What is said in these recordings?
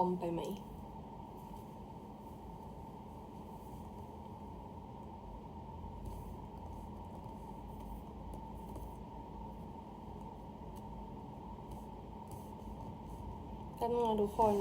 อมไปไหม กันึงนะทุกคน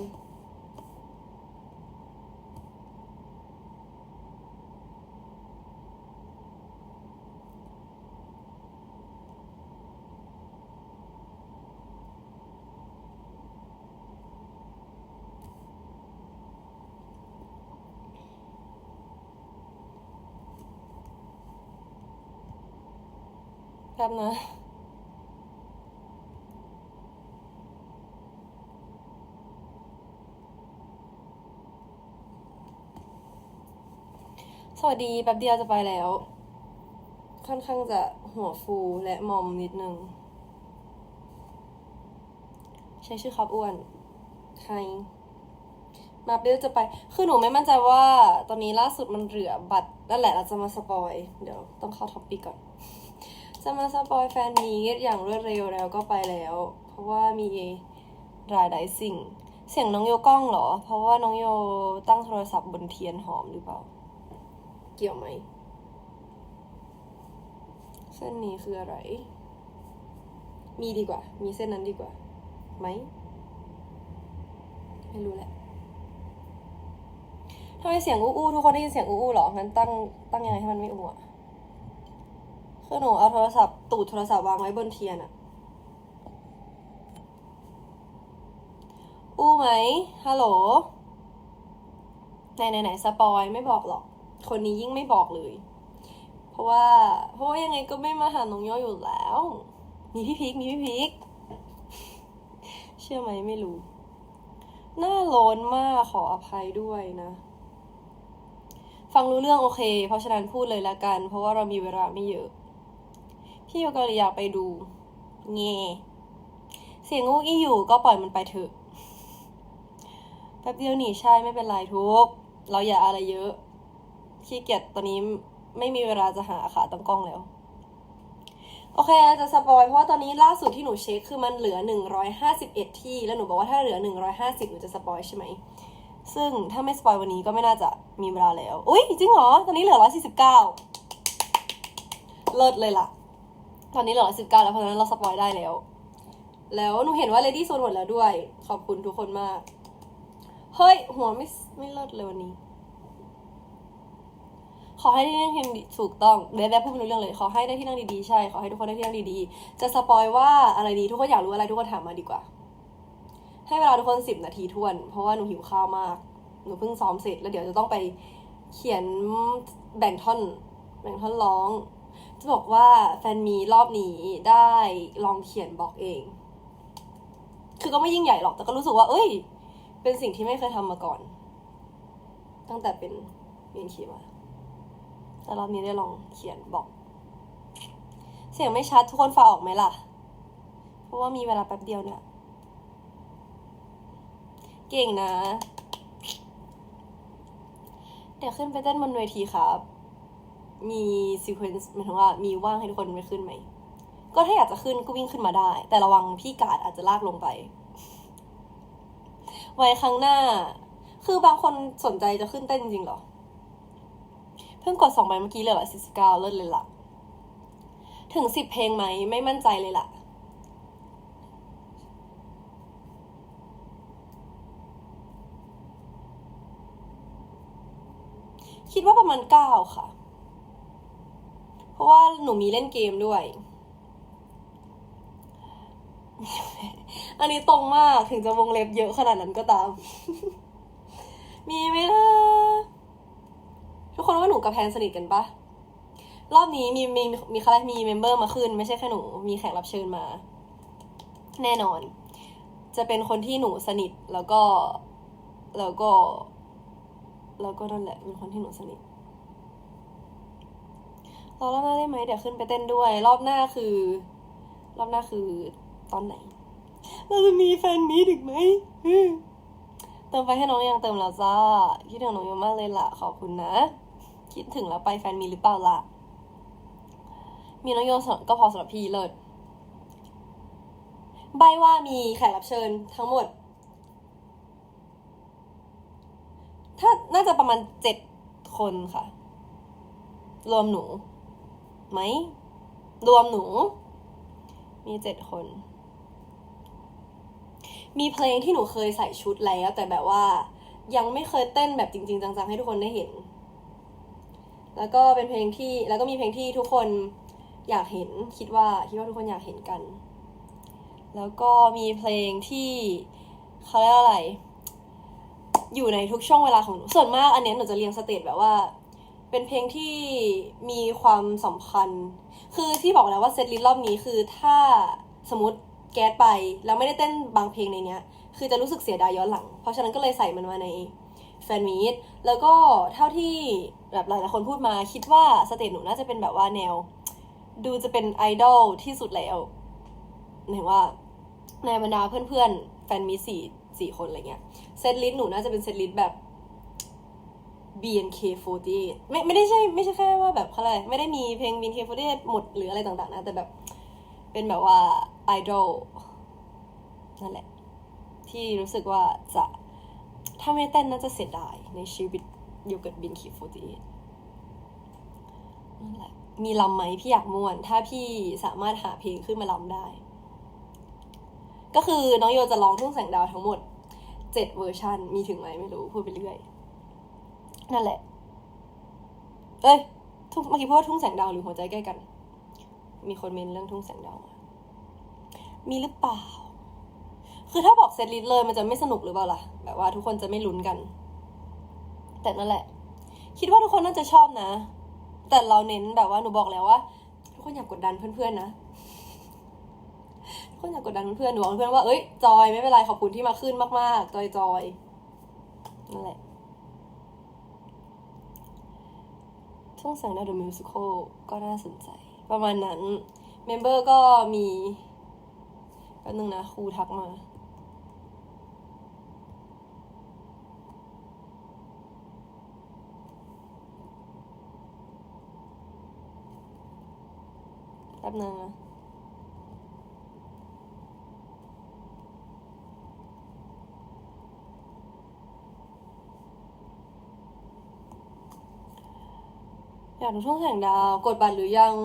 ป๊บนะสวัสดีแป๊บเดียวจะไปแล้ว ค่อนข้างจะหัวฟูและมอมนิดนึง ใช้ชื่อครับอ้วนใครมาเบลจะไป คือหนูไม่มั่นใจว่าตอนนี้ล่าสุดมันเหลือบัตรนั่นแหละเราจะมาสปอย เดี๋ยวต้องเข้าท็อปปิกก่อน จะมาสปอยแฟนมีตอย่างรวดเร็วแล้วก็ไปแล้ว เพราะว่ามีรายได้สิ่ง เสียงน้องโยกล้องเหรอ เพราะว่าน้องโยตั้งโทรศัพท์บนเทียนหอมหรือเปล่า เกี่ยวไหม เส้นนี้คืออะไร มีดีกว่า มีเส้นนั้นดีกว่า ไหม ไม่รู้แหละทำไมเสียงอู้ๆทุกคนได้ยินเสียงอู้ๆเหรองั้นตั้งตั้งยังไงให้มันไม่อู้อะ คือหนูเอาโทรศัพท์ตูดโทรศัพท์วางไว้บนเทียนอะอู้ไหมฮัลโหลไหนไหนไหนสปอยไม่บอกหรอก คนนี้ยิ่งไม่บอกเลย เพราะว่า เพราะว่ายังไงก็ไม่มาหาน้องย่ออยู่แล้ว มีพี่พีกมีพี่พีกเชื่อไหมไม่รู้ หน้าร้อนมากขออภัยด้วยนะ ฟังรู้เรื่องโอเค เพราะฉะนั้นพูดเลยละกัน เพราะว่าเรามีเวลาไม่เยอะ พี่โยกาลิอยากไปดูเงเสียงงูอี้อยู่ก็ปล่อยมันไปเถอะแป๊บเดียวหนีใช่ไม่เป็นไรทุก เราอย่าอะไรเยอะขี้เกียจตอนนี้ไม่มีเวลาจะหาขาตั้งกล้องแล้ว โอเคจะสปอยเพราะว่าตอนนี้ล่าสุดที่หนูเช็คคือมันเหลือ 151 ที่ แล้วหนูบอกว่าถ้าเหลือ 150หนูจะสปอยใช่ไหม ซึ่งถ้าไม่สปอยวันนี้ก็ไม่น่าจะมีเวลาแล้ว อุ้ยจริงเหรอ ตอนนี้เหลือ 149 เลิศเลยล่ะ ตอนนี้เหลือ119แล้วเพราะฉะนั้นเราสปอยได้แล้ว แล้วหนูเห็นว่า Lady โซนหมดแล้วด้วย ขอบคุณทุกคนมาก เฮ้ย หัวไม่ไม่เลิศเลยวันนี้ ขอให้ได้ที่นั่งดีถูกต้องเดี๋ยวแบบพูดไม่รู้เรื่องเลย ขอให้ได้ที่นั่งดีๆใช่ ขอให้ทุกคนได้ที่นั่งดีๆ จะสปอยว่าอะไรดีทุกคนอยากรู้อะไรทุกคนถามมาดีกว่า ให้เวลาทุกคนสิบนาทีทวน เพราะว่าหนูหิวข้าวมาก หนูเพิ่งซ้อมเสร็จแล้วเดี๋ยวจะต้องไปเขียนแบ่งท่อน แบ่งท่อนร้อง จะบอกว่าแฟนมีรอบนี้ได้ลองเขียนบล็อกเอง คือก็ไม่ยิ่งใหญ่หรอกแต่ก็รู้สึกว่า เอ้ย เป็นสิ่งที่ไม่เคยทำมาก่อน ตั้งแต่เป็นเรียนคีมาแต่รอบนี้ได้ลองเขียนบอก เสียงไม่ชัดทุกคนฟังออกไหมล่ะ เพราะว่ามีเวลาแป๊บเดียวเนี่ย เก่งนะ เดี๋ยวขึ้นไปเต้นบนเวทีครับ มีซีเควนซ์หมายถึงว่ามีว่างให้ทุกคนไปขึ้นไหม ก็ถ้าอยากจะขึ้นก็วิ่งขึ้นมาได้ แต่ระวังพี่กาดอาจจะลากลงไป ไว้ครั้งหน้า คือบางคนสนใจจะขึ้นเต้นจริงเหรอ เพิ่งกดสองใบเมื่อกี้เลยเหรอสิบเก้าเลิศเลยล่ะ ถึงสิบเพลงไหม ไม่มั่นใจเลยล่ะคิดว่าประมาณเก้าค่ะ ราะว่าหนูมีเล่นเกมด้วย อันนี้ตรงมากถึงจะวงเล็บเยอะขนาดนั้นก็ตาม มีไหมล่ะทุกคนว่าหนูกับแพนสนิทกันปะรอบนี้มีมีมีใครมีเมมเบอร์มาขึ้น ไม่ใช่แค่หนูมีแขกรับเชิญมา แน่นอน จะเป็นคนที่หนูสนิทแล้วก็ แล้วก็ แล้วก็นั่นแหละเป็นคนที่หนูสนิท รอรอบหน้าได้ไหมเดี๋ยวขึ้นไปเต้นด้วย รอบหน้าคือ รอบหน้าคือตอนไหน เราจะมีแฟนมีถึงไหมเติมไฟให้น้องยังเติมแล้วจ้าคิดถึงน้องเยอะมากเลยล่ะขอบคุณนะ คิดถึงแล้วไปแฟนมีหรือเปล่าล่ะ มีน้องโยก็พอสำหรับพี่เลิศใบว่ามีแขกรับเชิญทั้งหมด ถ้าน่าจะประมาณเจ็ดคนค่ะ รวมหนู ไหม รวมหนู มีเจ็ดคน มีเพลงที่หนูเคยใส่ชุดแล้ว แต่แบบว่ายังไม่เคยเต้นแบบจริง ๆ จังๆ ให้ทุกคนได้เห็น แล้วก็เป็นเพลงที่แล้วก็มีเพลงที่ทุกคนอยากเห็นคิดว่าคิดว่าทุกคนอยากเห็นกัน แล้วก็มีเพลงที่เขาเรียกว่าอะไร อยู่ในทุกช่วงเวลาของหนูส่วนมากอันเนี้ยหนูจะเรียงสเตจแบบว่า เป็นเพลงที่มีความสัมพันธ์คือที่บอกแล้วว่าเซตลิสรอบนี้คือถ้าสมมติแก๊สไปแล้วไม่ได้เต้นบางเพลงในเนี้ย คือจะรู้สึกเสียดายย้อนหลัง เพราะฉะนั้นก็เลยใส่มันมาในแฟนมีตแล้วก็เท่าที่แบบหลายๆคนพูดมาคิดว่าสเตจหนูน่าจะเป็นแบบว่าแนว ดูจะเป็นไอดอลที่สุดแล้วหมายว่าในบรรดาเพื่อนๆแฟนมีสี่สี่คนอะไรเงี้ยเซตลิสหนูน่าจะเป็นเซตลิสแบบ BNK48 ไม่ไม่ได้ใช่ไม่ใช่แค่ว่าแบบเขาอะไรไม่ได้มีเพลง BNK48 หมดหรืออะไรต่างๆนะ แต่แบบเป็นแบบว่าไอดอลนั่นแหละ ที่รู้สึกว่าจะถ้าไม่เต้นน่าจะเสียดายในชีวิตอยู่กับ BNK48 นั่นแหละมีลำไหมพี่อยากม่วน ถ้าพี่สามารถหาเพลงขึ้นมาลำได้ ก็คือน้องโยจะร้องทุ่งแสงดาวทั้งหมดเจ็ดเวอร์ชันมีถึงไหมไม่รู้พูดไปเรื่อย นั่นแหละ เอ้ยทุ่งเมื่อกี้พูดว่าทุ่งแสงดาวหรือหัวใจใกล้กัน มีคนเมนเรื่องทุ่งแสงดาวมามีหรือเปล่า คือถ้าบอกเซตลิสเลยมันจะไม่สนุกหรือเปล่าล่ะ แบบว่าทุกคนจะไม่ลุ้นกัน แต่นั่นแหละ คิดว่าทุกคนน่าจะชอบนะ แต่เราเน้นแบบว่าหนูบอกแล้วว่า ทุกคนอยากกดดันเพื่อนๆนะทุกคนอยากกดดันเพื่อนๆหนูบอกเพื่อนๆว่า เอ้ย จอย ไม่เป็นไร ขอบคุณที่มาขึ้นมาก ๆ จอยจอยนั่นแหละ ช่องแสงดาว The Musical ก็น่าสนใจ ประมาณนั้น เมมเบอร์ก็มีแป๊บนึงนะครูทักมาแป๊บนึงนะ อยากดูทุ่งแสงดาว กดบัตรหรือยัง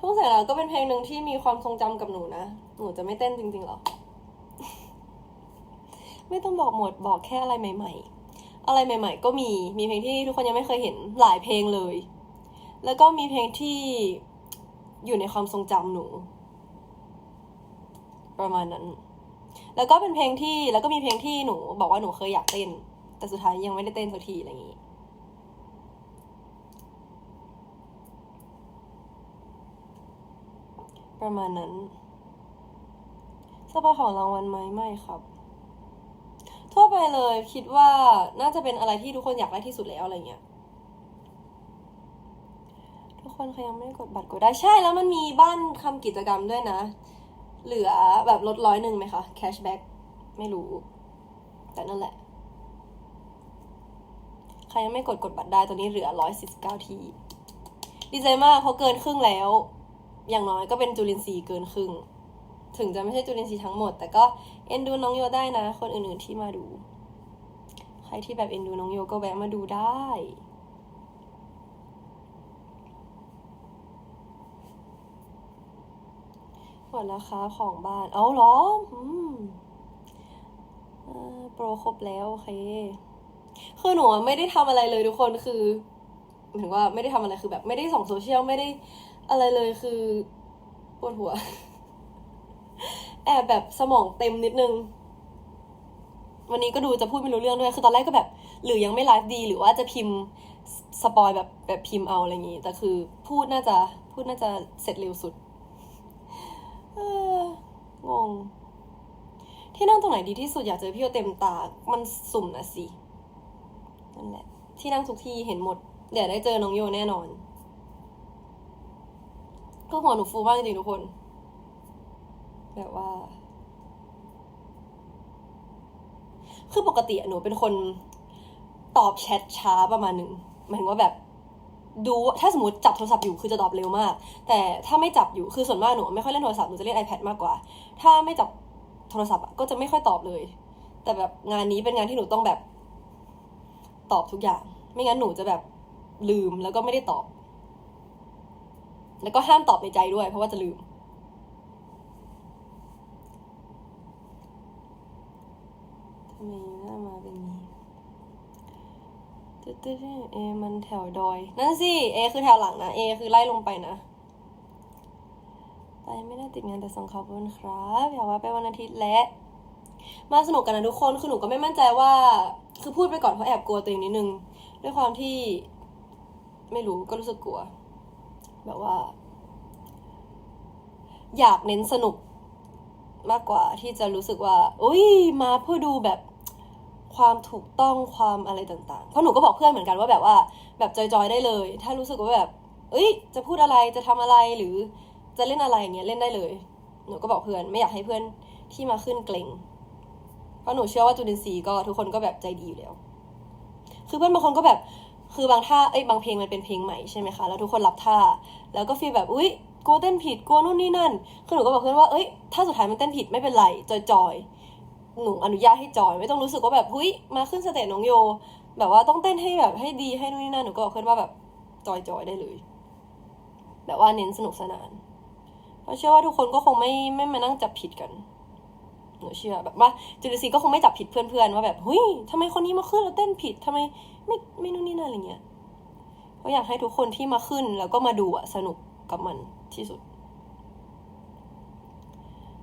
ทุ่งแสงดาวก็เป็นเพลงหนึ่งที่มีความทรงจำกับหนูนะ หนูจะไม่เต้นจริงๆหรอ ไม่ต้องบอกหมดบอกแค่อะไรใหม่ ๆ อะไรใหม่ ๆ ก็มี มีเพลงที่ทุกคนยังไม่เคยเห็นหลายเพลงเลย แล้วก็มีเพลงที่อยู่ในความทรงจำหนู ประมาณนั้น แล้วก็เป็นเพลงที่แล้วก็มีเพลงที่หนู บอกว่าหนูเคยอยากเต้น แต่สุดท้ายยังไม่ได้เต้นสักทีอะไรอย่างนี้ ประมาณนั้นสปอของรางวัลไหมไม่ครับ ทั่วไปเลยคิดว่าน่าจะเป็นอะไรที่ทุกคนอยากได้ที่สุดแล้วอะไรเงี้ยทุกคนใครยังไม่กดบัตรกดได้ใช่แล้วมันมีบ้านทำกิจกรรมด้วยนะ เหลือแบบลดร้อยหนึ่งไหมคะแคชแบ็กไม่รู้ แต่นั่นแหละใครยังไม่กดกดบัตรได้ตอนนี้เหลือร้อยสิบเก้าที ดีใจมากเพราะเกินครึ่งแล้ว อย่างน้อยก็เป็นจุลินทรีย์เกินครึ่ง ถึงจะไม่ใช่จุลินทรีย์ทั้งหมด แต่ก็เอ็นดูน้องโยได้นะ คนอื่นๆที่มาดู ใครที่แบบเอ็นดูน้องโยก็แวะมาดูได้หมดแล้วครับของบ้าน เอาเหรออืมอ่าโปรครบแล้วโอเค คือหนูไม่ได้ทำอะไรเลยทุกคนคือหมายถึงว่าไม่ได้ทำอะไรคือแบบไม่ได้ส่องโซเชียลไม่ได้ อะไรเลยคือปวดหัว แอบแบบสมองเต็มนิดนึง วันนี้ก็ดูจะพูดไม่รู้เรื่องด้วย คือตอนแรกก็แบบ หรือยังไม่ไลฟ์ดี หรือว่าจะพิมพ์สปอยแบบแบบพิมพ์เอาอะไรอย่างงี้ แต่คือพูดน่าจะพูดน่าจะเสร็จเร็วสุดงง ที่นั่งตรงไหนดีที่สุดอยากเจอพี่โอเต็มตา มันสุ่มนะสิ นั่นแหละ ที่นั่งทุกที่เห็นหมด เดี๋ยวได้เจอน้องโยแน่นอน ก็หัวหนูฟูมากจริงๆทุกคน แบบว่า คือปกติอะหนูเป็นคนตอบแชทช้าประมาณหนึ่งหมายถึงว่าแบบดูถ้าสมมติจับโทรศัพท์อยู่คือจะตอบเร็วมาก แต่ถ้าไม่จับอยู่คือส่วนมากหนูไม่ค่อยเล่นโทรศัพท์หนูจะเล่น iPad มากกว่า ถ้าไม่จับโทรศัพท์ก็จะไม่ค่อยตอบเลย แต่แบบงานนี้เป็นงานที่หนูต้องแบบ ตอบทุกอย่าง ไม่งั้นหนูจะแบบลืมแล้วก็ไม่ได้ตอบ แล้วก็ห้ามตอบในใจด้วย เพราะว่าจะลืม ทำไมหน้ามาเป็นนี้ตึ๊ดตึ๊ดเอมันแถวดอย นั่นสิ เอคือแถวหลังนะ เอคือไล่ลงไปนะ ไปไม่ได้ติดงานแต่ส่งขอบคุณครับ อยากว่าไปวันอาทิตย์และ มาสนุกกันนะทุกคน คือหนูก็ไม่มั่นใจว่า คือพูดไปก่อนเพราะแอบกลัวตัวเองนิดนึง ด้วยความที่ไม่รู้ก็รู้สึกกลัว แบบว่า อยากเน้นสนุกมากกว่าที่จะรู้สึกว่าอุ้ยมาเพื่อดูแบบความถูกต้องความอะไรต่างๆ เพราะหนูก็บอกเพื่อนเหมือนกันว่าแบบว่า แบบจอยๆได้เลย ถ้ารู้สึกว่าแบบ เอ้ย จะพูดอะไรจะทำอะไรหรือจะเล่นอะไรอย่างเงี้ยเล่นได้เลย หนูก็บอกเพื่อนไม่อยากให้เพื่อนที่มาขึ้นเกรงเพราะหนูเชื่อว่าจุลินทรีย์ก็ทุกคนก็แบบใจดีอยู่แล้ว คือเพื่อนบางคนก็แบบ คือบางท่าเอ้ยบางเพลงมันเป็นเพลงใหม่ใช่ไหมคะแล้วทุกคนรับท่า แล้วก็ฟีลแบบอุ้ยกลัวเต้นผิดกลัวนู่นนี่นั่นคือหนูก็บอกเพื่อนว่าเอ้ยถ้าสุดท้ายมันเต้นผิดไม่เป็นไรจอยจอยหนูอนุญาตให้จอยไม่ต้องรู้สึกว่าแบบเฮ้ยมาขึ้นสเตจน้องโย แบบว่าต้องเต้นให้แบบให้ดีให้นู่นนี่นั่นหนูก็บอกเพื่อนว่าแบบจอยจอยได้เลย แบบว่าเน้นสนุกสนานเพราะเชื่อว่าทุกคนก็คงไม่ไม่มานั่งจับผิดกัน หนูเชื่อแบบว่าจุลินทรีย์ก็คงไม่จับผิดเพื่อนๆว่าแบบเฮ้ยทำไมคนนี้มาขึ้นแล้วเต้นผิดทำไมไม่ไม่นู่นนี่นั่นอะไรเงี้ยก็อยากให้ทุกคนที่มาขึ้นแล้วก็มาดูอะสนุกกับมันที่สุด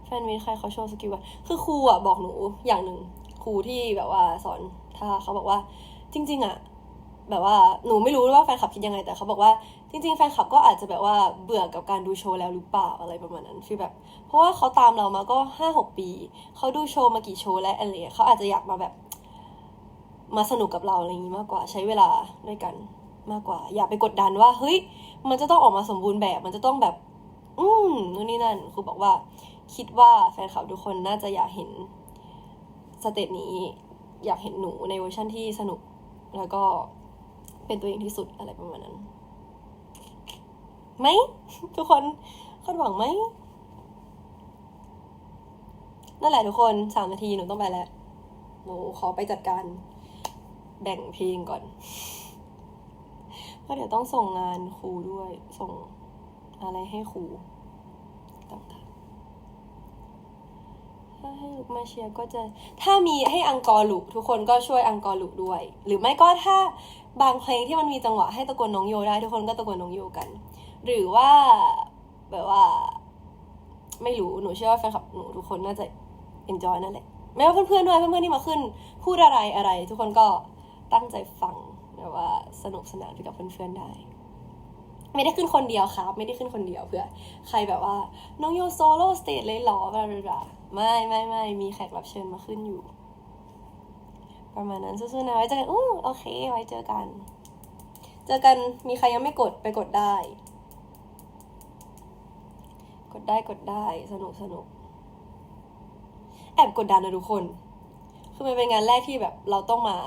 แฟนมิตรใครเขาโชว์สกิลกันคือครูอะบอกหนูอย่างหนึ่งครูที่แบบว่าสอนท่าเขาบอกว่า จริง ๆอะแบบว่าหนูไม่รู้ว่าแฟนคลับคิดยังไงแต่เขาบอกว่า จริงๆแฟนคลับก็อาจจะแบบว่าเบื่อกับการดูโชว์แล้วหรือเปล่าอะไรประมาณนั้นคือแบบ เพราะว่าเขาตามเรามาก็ห้าหกปี เขาดูโชว์มากี่โชว์และอะไรเงี้ยเขาอาจจะอยากมาแบบ มาสนุกกับเราอะไรอย่างงี้มากกว่า ใช้เวลาด้วยกันมากกว่า อย่าไปกดดันว่า เฮ้ย มันจะต้องออกมาสมบูรณ์แบบ มันจะต้องแบบ อืมนู่นนี่นั่นครูบอกว่า คิดว่าแฟนคลับทุกคนน่าจะอยากเห็นสเตจนี้ อยากเห็นหนูในเวอร์ชั่นที่สนุก แล้วก็เป็นตัวเองที่สุดอะไรประมาณนั้น ไหม ทุกคนคาดหวังไหมนั่นแหละทุกคนสามนาทีหนูต้องไปแล้วหนูขอไปจัดการแบ่งเพลงก่อนเพราะเดี๋ยวต้องส่งงานครูด้วย ส่งอะไรให้ครูต่างๆถ้าให้ลุกมาเชียร์ก็จะ ถ้ามีให้อังกอร์ลุทุกคนก็ช่วยอังกอร์ลุด้วย หรือไม่ก็ถ้าบางเพลงที่มันมีจังหวะให้ตะโกนน้องโยได้ ทุกคนก็ตะโกนน้องโยกัน หรือว่าแบบว่า ไม่รู้หนูเชื่อว่าแฟนคลับหนูทุกคนน่าจะ enjoy นั่นแหละแม้ว่าเพื่อนๆด้วยเพื่อนๆที่มาขึ้นพูดอะไรอะไร ทุกคนก็ตั้งใจฟังแบบว่าสนุกสนานไปกับเพื่อนๆได้ ไม่ได้ขึ้นคนเดียวครับ ไม่ได้ขึ้นคนเดียวเพื่อ ใครแบบว่าน้องโยโซโล่สเตจเลยหรอบลาบลาไม่ไม่ไม่มีแขกรับเชิญมาขึ้นอยู่ ประมาณนั้นสู้ๆนะไว้เจอกันอู้โอเค ไว้เจอกัน เจอกันมีใครยังไม่กดไปกดได้ ดได้กดได้สนุกสนุกแอบกดดันนะทุกคน คือมันเป็นงานแรกที่แบบเราต้องมา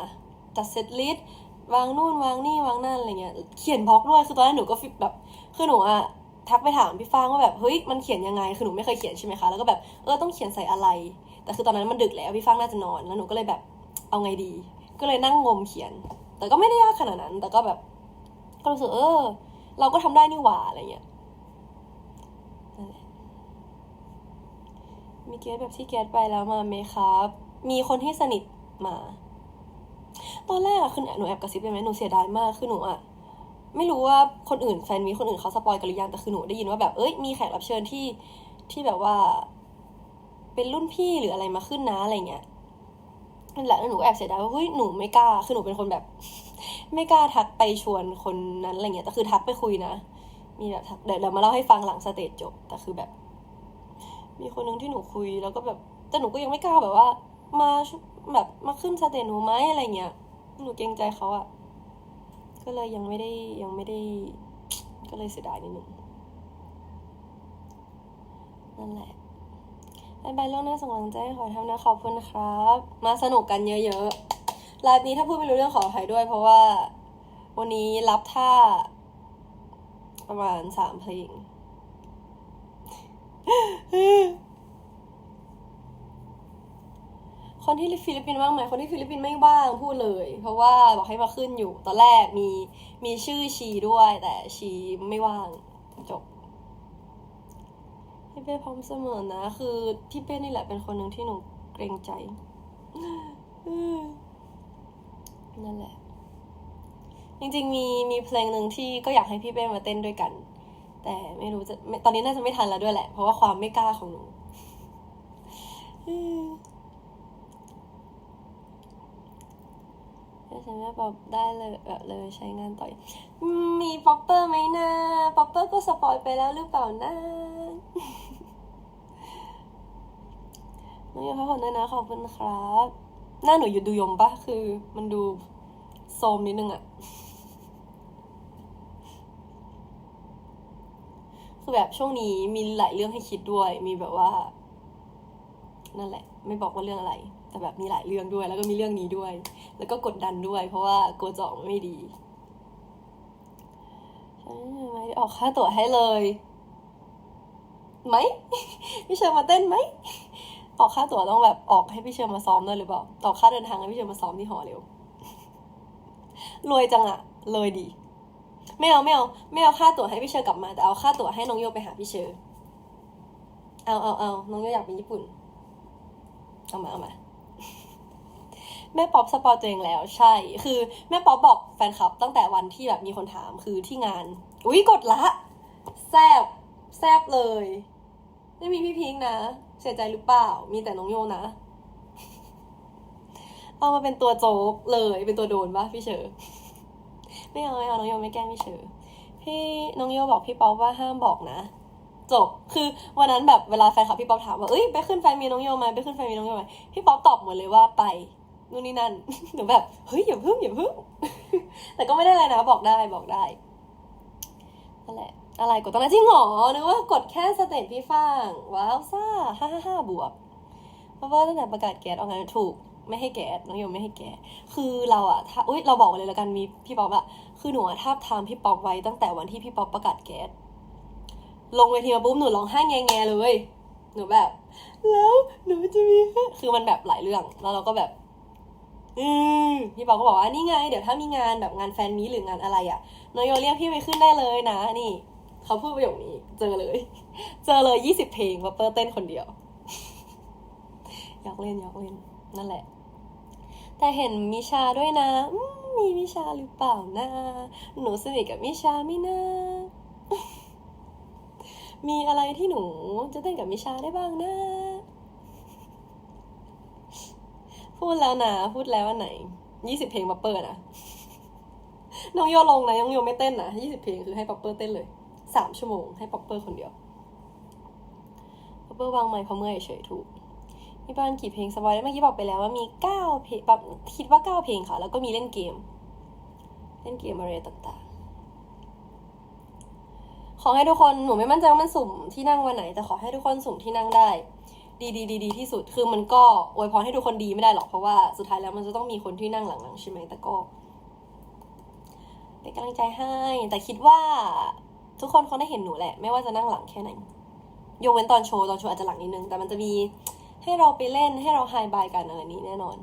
จัดเซตลิสต์วางนู่นวางนี่วางนั่นอะไรเงี้ย เขียนบล็อกด้วย คือตอนแรกหนูก็ฟิแบบ คือหนูอะทักไปถามพี่ฟางว่าแบบเฮ้ยมันเขียนยังไง คือหนูไม่เคยเขียนใช่ไหมคะ แล้วก็แบบเออต้องเขียนใส่อะไร แต่คือตอนนั้นมันดึกแล้วพี่ฟางน่าจะนอน แล้วหนูก็เลยแบบเอาไงดี ก็เลยนั่งงมเขียน แต่ก็ไม่ได้ยากขนาดนั้น แต่ก็แบบ ก็รู้สึกเออ เราก็ทำได้นี่หว่าอะไรเงี้ยนั่นแหละ มีเกสแบบที่เกสไปแล้วมาไหมครับ มีคนที่สนิทมา ตอนแรกอะคือหนูแอบกระซิบไปไหมหนูเสียดายมากคือหนูอะไม่รู้ว่าคนอื่นแฟนมีคนอื่นเขาสปอยกันหรือยังแต่คือหนูได้ยินว่าแบบเอ้ยมีแขกรับเชิญที่ที่แบบว่า เป็นรุ่นพี่หรืออะไรมาขึ้นนะอะไรเงี้ยนั่นแหละแล้วหนูแอบเสียดายว่าเฮ้ยหนูไม่กล้าคือหนูเป็นคนแบบ ไม่กล้าทักไปชวนคนนั้นอะไรเงี้ยแต่คือทักไปคุยนะมีแบบทักเดี๋ยวเดี๋ยวมาเล่าให้ฟังหลังสเตจจบแต่คือแบบ มีคนหนึ่งที่หนูคุยแล้วก็แบบแต่หนูก็ยังไม่กล้าแบบว่า มาแบบมาขึ้นสเตจหนูไหมอะไรเงี้ยหนูเกรงใจเขาอะก็เลยยังไม่ได้ยังไม่ได้ ก็เลยเสียดายนิดนึงนั่นแหละบายบายเรื่องหน้าส่งกำลังใจให้ขอทำนะขอบคุณครับ มาสนุกกันเยอะๆไลฟ์นี้ถ้าพูดไม่รู้เรื่องขออภัยด้วย เพราะว่า วันนี้รับท่าประมาณสามเพลง คนที่ฟิลิปปินส์ว่างไหมคนที่ฟิลิปปินส์ไม่ว่างพูดเลย เพราะว่าบอกให้มาขึ้นอยู่ ตอนแรกมีมีชื่อชีด้วย แต่ชีไม่ว่างจบพี่เป้พร้อมเสมอนะ คือพี่เป้นี่แหละเป็นคนหนึ่งที่หนูเกรงใจนั่นแหละ จริงๆมีมีเพลงหนึ่งที่ก็อยากให้พี่เป้มาเต้นด้วยกัน แต่ไม่รู้จะไม่ตอนนี้น่าจะไม่ทันแล้วด้วยแหละ เพราะว่าความไม่กล้าของหนูอืมแต่ฉันไม่บอกได้เลยแบบเลยใช้งานต่อยอืมมีป๊อปเปอร์ไหมนะป๊อปเปอร์ก็สปอยไปแล้วหรือเปล่านะน้องยมพักผ่อนด้วยนะขอบคุณครับ หน้าหนูอยู่ดูยมปะคือมันดูโซมนิดนึงอะ คือแบบช่วงนี้มีหลายเรื่องให้คิดด้วย มีแบบว่า นั่นแหละ ไม่บอกว่าเรื่องอะไร แต่แบบมีหลายเรื่องด้วย แล้วก็มีเรื่องนี้ด้วย แล้วก็กดดันด้วย เพราะว่ากลัวจะออกไม่ดีใช่ไหมออกค่าตั๋วให้เลยไหมพี่เชอร์มาเต้นไหมออกค่าตั๋วต้องแบบออกให้พี่เชอร์มาซ้อมด้วยหรือเปล่าออกค่าเดินทางให้พี่เชอร์มาซ้อมที่หอเร็วรวยจังอะเลยดี ไม่เอาไม่เอาไม่เอาค่าตั๋วให้พี่เชอร์กลับมาแต่เอาค่าตั๋วให้น้องโยไปหาพี่เชอร์เอาเอาเอาน้องโยอยากไปญี่ปุ่น เอามาเอามาแม่ป๊อปสปอยตัวเองแล้วใช่ คือแม่ป๊อปบอกแฟนคลับ ตั้งแต่วันที่แบบมีคนถามคือที่งาน อุ๊ยกดละแซบแซบเลย ไม่มีพี่พิงนะ เสียใจหรือเปล่า มีแต่น้องโยนะ เอามาเป็นตัวโจ๊กเลยเป็นตัวโดนปะพี่เชอร์ ไม่เอาไม่เอาน้องโยไม่แกล้งพี่เชอพี่น้องโยบอกพี่ป๊อปว่าห้ามบอกนะ จบ คือวันนั้นแบบเวลาแฟนคลับพี่ป๊อปถามว่าเอ้ยไปขึ้นแฟนมีน้องโยไหมไปขึ้นแฟนมีน้องโยไหมพี่ป๊อปตอบหมดเลยว่าไปนู่นนี่นั่นหนูแบบเฮ้ยอย่าพึ่งอย่าพึ่งแต่ก็ไม่ได้อะไรนะบอกได้บอกได้นั่นแหละอะไรกดตอนนั้นจริงหรอนึกว่ากดแค่สเตจพี่ฟางว้าวซ่าห้าห้าห้าบวกเพราะว่าตั้งแต่ประกาศแก๊สออกงานถูก ไม่ให้แก๊สน้องโยมไม่ให้แก๊สคือเราอะถ้าอุ้ยเราบอกไว้เลยแล้วกันมีพี่ป๊อปอะคือหนูอะทาบทามพี่ป๊อปไว้ตั้งแต่วันที่พี่ป๊อปประกาศแก๊สลงเวทีมาปุ๊บหนูร้องไห้แงๆเลย หนูแบบ แล้วหนูจะมีคือมันแบบหลายเรื่องแล้วเราก็แบบ อืมพี่ป๊อปก็บอกว่านี่ไง เดี๋ยวถ้ามีงานแบบงานแฟนมีหรืองานอะไรอะน้องโยเรียกพี่ไปขึ้นได้เลยนะ นี่ เขาพูดประโยคนี้ เจอเลย เจอเลยยี่สิบเพลงมาเปิดเต้นคนเดียวอยากเล่นอยากเล่น นั่นแหละ แต่เห็นมิชาด้วยนะมีมิชาหรือเปล่านะ หนูสนิทกับมิชาไม่นะมีอะไรที่หนูจะเต้นกับมิชาได้บ้างนะ พูดแล้วนะ พูดแล้วอันไหนยี่สิบเพลงป๊อปเปอร์นะน้องโยลงนะน้องโยไม่เต้นนะยี่สิบเพลงคือให้ป๊อปเปอร์เต้นเลยสามชั่วโมงให้ป๊อปเปอร์คนเดียวป๊อปเปอร์วางไมค์เพราะเมื่อยเฉยถูก มีประมาณกี่เพลงสปอยได้เมื่อกี้บอกไปแล้วว่ามีเก้าเพลงแบบคิดว่าเก้าเพลงค่ะ แล้วก็มีเล่นเกม เล่นเกมอะไรต่างๆ ขอให้ทุกคนหนูไม่มั่นใจว่ามันสุ่มที่นั่งวันไหน แต่ขอให้ทุกคนสุ่มที่นั่งได้ ดีดีดีดีที่สุดคือมันก็อวยพรให้ทุกคนดีไม่ได้หรอกเพราะว่าสุดท้ายแล้วมันจะต้องมีคนที่นั่งหลังๆใช่ไหมแต่ก็เป็นกำลังใจให้ แต่คิดว่าทุกคนคงได้เห็นหนูแหละ ไม่ว่าจะนั่งหลังแค่ไหนยกเว้นตอนโชว์ ตอนโชว์อาจจะหลังนิดนึง แต่มันจะมี ให้เราไปเล่นให้เราไฮบายกันอะไรนี้แน่นอน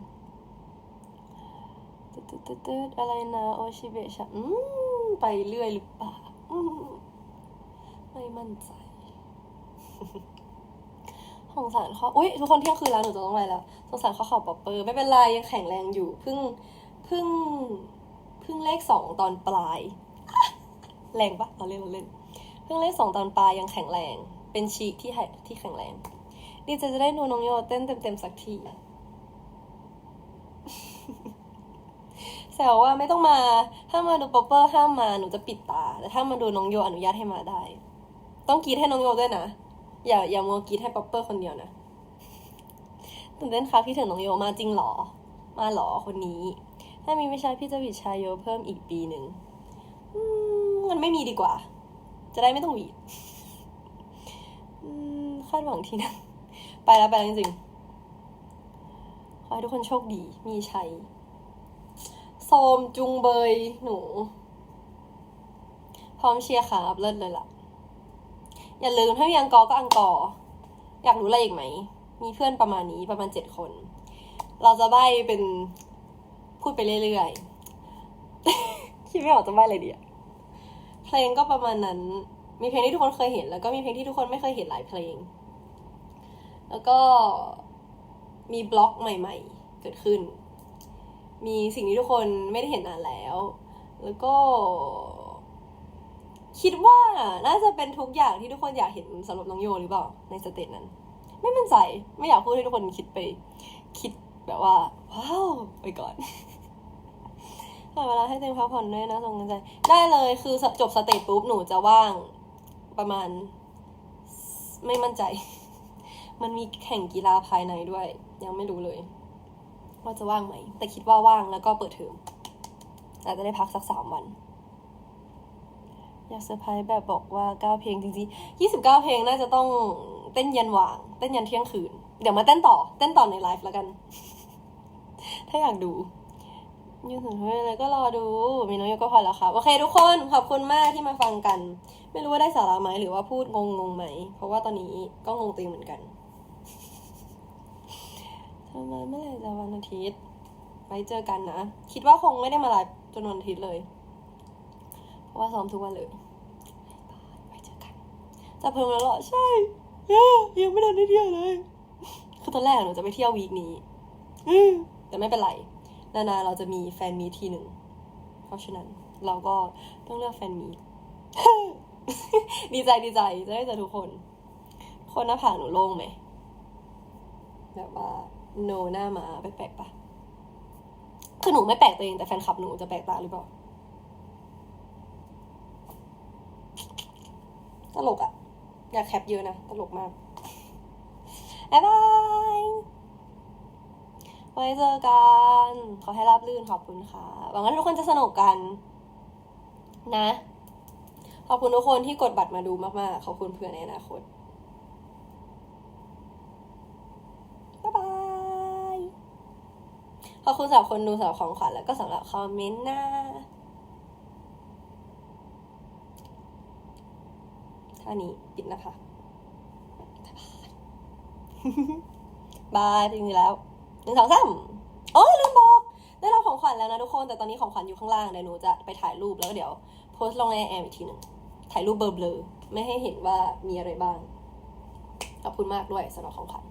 ตึ๊ดตึ๊ดตึ๊ดอะไรนะโอชิเบะชะอืมไปเรื่อยหรือเปล่าไม่มั่นใจสงสารเขาอุ้ยทุกคนเที่ยงคืนแล้วหนูจะต้องไปแล้วสงสารเขาเข่าปอปเปอร์ไม่เป็นไรยังแข็งแรงอยู่เพิ่งเพิ่งเพิ่งเลขสองตอนปลาย แรงปะเราเล่นเราเล่นเพิ่งเลขสองตอนปลายยังแข็งแรง เป็นชีที่ที่แข็งแรง ดีใจจะได้ดูน้องโยเต้นเต็มๆสักทีแซวว่าไม่ต้องมาถ้ามาดูป๊อปเปอร์ห้ามมาหนูจะปิดตา แต่ถ้ามาดูน้องโยอนุญาตให้มาได้ ต้องกรีดให้น้องโยด้วยนะ อย่าอย่ามัวกรีดให้ป๊อปเปอร์คนเดียวนะตื่นเต้นครับพี่ถึงน้องโยมาจริงหรอ มาหรอคนนี้ ถ้ามีไม่ใช่พี่จะวีดชายโยเพิ่มอีกปีหนึ่งอืมมันไม่มีดีกว่า จะได้ไม่ต้องหวีดอืมคาดหวังทีนะ ไปแล้วไปแล้วจริงๆ ขอให้ทุกคนโชคดี มีชัยโซมจุงเบยหนู พร้อมเชียร์ครับเลิศเลยล่ะ อย่าลืมถ้ามีอังกอร์ก็อังกอร์อยากรู้อะไรอีกไหม มีเพื่อนประมาณนี้ประมาณเจ็ดคน เราจะใบ้เป็นพูดไปเรื่อยๆ คิดไม่ออกจะใบ้อะไรดีอะเพลงก็ประมาณนั้น มีเพลงที่ทุกคนเคยเห็น แล้วก็มีเพลงที่ทุกคนไม่เคยเห็นหลายเพลง แล้วก็มีบล็อกใหม่ ๆ เกิดขึ้น มีสิ่งที่ทุกคนไม่ได้เห็นนานแล้ว แล้วก็ คิดว่าน่าจะเป็นทุกอย่างที่ทุกคนอยากเห็นสำหรับน้องโยหรือเปล่าในสเตจนั้น ไม่มั่นใจไม่อยากพูดให้ทุกคนคิดไป คิดแบบว่า ว้าว ไปก่อนหาเวลาให้เต็มพักผ่อนด้วยนะส่งกำลังใจ ได้เลยคือจบสเตจปุ๊บหนูจะว่างประมาณ ไม่มั่นใจ มันมีแข่งกีฬาภายในด้วย ยังไม่รู้เลย ว่าจะว่างไหม แต่คิดว่าว่างแล้วก็เปิดเทอมอาจจะได้พักสักสามวัน อยากเซอร์ไพรส์แบบบอกว่าเก้าเพลงจริงๆยี่สิบเก้าเพลงน่าจะต้องเต้นยันหว่าง เต้นยันเที่ยงคืน เดี๋ยวมาเต้นต่อ เต้นต่อในไลฟ์แล้วกัน ถ้าอยากดูยืนถึงเท่าไรก็รอดู มีน้องโยก็พอแล้วครับ โอเคทุกคน ขอบคุณมากที่มาฟังกัน ไม่รู้ว่าได้สาระไหมหรือว่าพูดงงงไหม เพราะว่าตอนนี้ก็งงตัวเองเหมือนกัน ทำไมเมื่อไหร่จะวันอาทิตย์ไว้เจอกันนะ คิดว่าคงไม่ได้มาไลฟ์จนวันอาทิตย์เลย เพราะว่าซ้อมทุกวันเลยไว้เจอกันจะเพิ่มแล้วเหรอใช่ยังไม่ทันได้เที่ยวเลยคือตอนแรกหนูจะไปเที่ยววีคนี้อืแต่ไม่เป็นไร นานาเราจะมีแฟนมีทีหนึ่ง เพราะฉะนั้นเราก็ต้องเลือกแฟนมีดีใจดีใจจะได้เจอทุกคน คนหน้าผากหนูโล่งไหมแบบว่า โนหน้ามาแปลกๆปะคือหนูไม่แปลกตัวเองแต่แฟนคลับหนูจะแปลกตาหรือเปล่า ตลกอะอยากแคปเยอะนะ ตลกมากบ๊ายบาย ไว้เจอกัน ขอให้ราบลื่นขอบคุณค่ะ หวังว่าทุกคนจะสนุกกัน นะ ขอบคุณทุกคนที่กดบัตรมาดูมากๆ ขอบคุณเพื่อนในอนาคต บ๊ายบาย ขอบคุณสำหรับคนดูสำหรับของขวัญแล้วก็สำหรับคอมเมนต์นะท่านี้ปิดนะคะบายจริงๆแล้วหนึ่งสองสามโอ้ลืมบอกได้รับของขวัญแล้วนะทุกคนแต่ตอนนี้ของขวัญอยู่ข้างล่างเดี๋ยวหนูจะไปถ่ายรูปแล้วก็เดี๋ยวโพสต์ลงในแอมอีกทีหนึ่งถ่ายรูปเบลอๆไม่ให้เห็นว่ามีอะไรบ้างขอบคุณมากด้วยสำหรับของขวัญ